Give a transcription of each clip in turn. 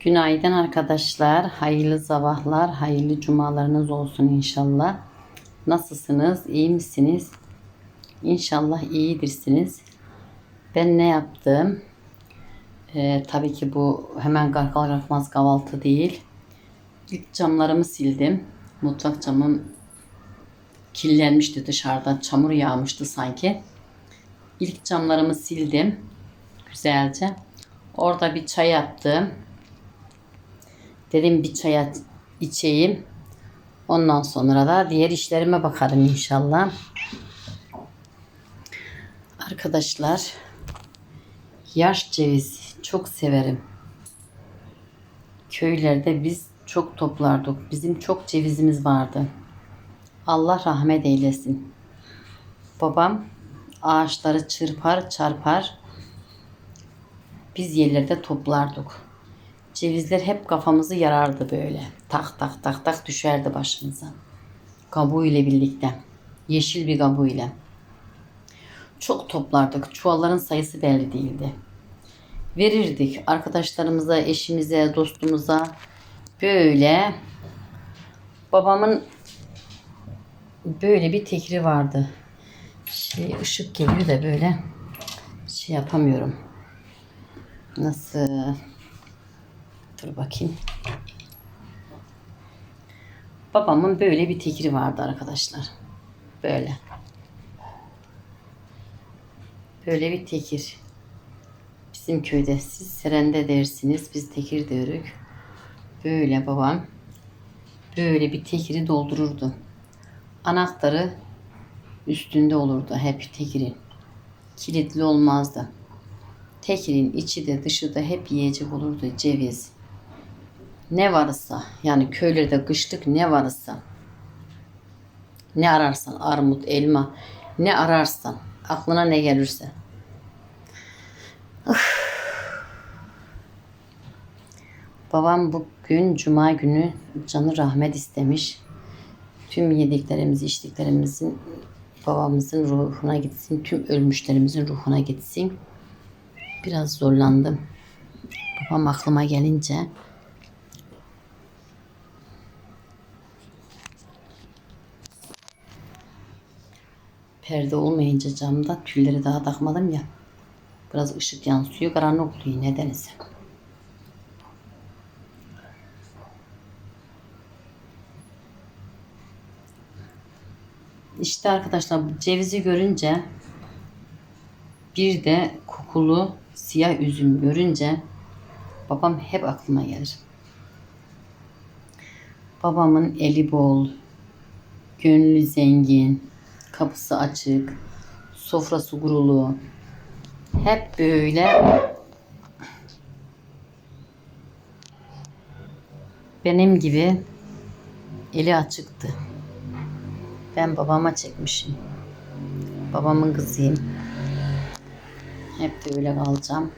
Günaydın arkadaşlar. Hayırlı sabahlar, hayırlı cumalarınız olsun inşallah. Nasılsınız? İyi misiniz? İnşallah iyidirsiniz. Ben ne yaptım? Ee, tabii ki bu hemen kalkar kalkmaz kahvaltı değil. İlk camlarımı sildim. Mutfak camım kirlenmişti dışarıdan. Çamur yağmıştı sanki. İlk camlarımı sildim. Güzelce. Orada bir çay yaptım. Dedim bir çay içeyim. Ondan sonra da diğer işlerime bakarım inşallah. Arkadaşlar yaş ceviz çok severim. Köylerde biz çok toplardık. Bizim çok cevizimiz vardı. Allah rahmet eylesin. Babam ağaçları çırpar çarpar biz yerlerde toplardık. Cevizler hep kafamızı yarardı böyle. Tak tak tak tak düşerdi başımıza. Kabuğu ile birlikte. Yeşil bir kabuğu ile. Çok toplardık. Çuvalların sayısı belli değildi. Verirdik arkadaşlarımıza, eşimize, dostumuza. Böyle babamın böyle bir tekri vardı. Şey ışık geliyor da böyle şey yapamıyorum. Nasıl? Dur bakayım. Babamın böyle bir tekri vardı arkadaşlar. Böyle. Böyle bir tekir. Bizim köyde siz serende dersiniz. Biz tekir diyoruz. Böyle babam böyle bir tekiri doldururdu. Anahtarı üstünde olurdu hep tekirin. Kilitli olmazdı. Tekirin içi de dışı da hep yiyecek olurdu. Ceviz. Ne varsa yani köylerde kışlık ne varsa ne ararsan armut, elma ne ararsan aklına ne gelirse. Üf. Babam bugün cuma günü canı rahmet istemiş. Tüm yediklerimiz, içtiklerimizin babamızın ruhuna gitsin. Tüm ölmüşlerimizin ruhuna gitsin. Biraz zorlandım. Babam aklıma gelince perde olmayınca camda tülleri daha takmadım ya. Biraz ışık yansıyor. Karanlık oluyor nedense. İşte arkadaşlar cevizi görünce bir de kokulu siyah üzüm görünce babam hep aklıma gelir. Babamın eli bol, gönlü zengin, kapısı açık, sofrası kurulu. Hep böyle benim gibi eli açıktı. Ben babama çekmişim. Babamın kızıyım. Hep de öyle kalacağım.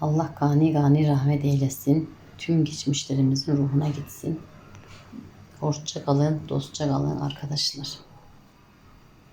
Allah gani gani rahmet eylesin. Tüm geçmişlerimizin ruhuna gitsin. Hoşça kalın, dostça kalın arkadaşlar.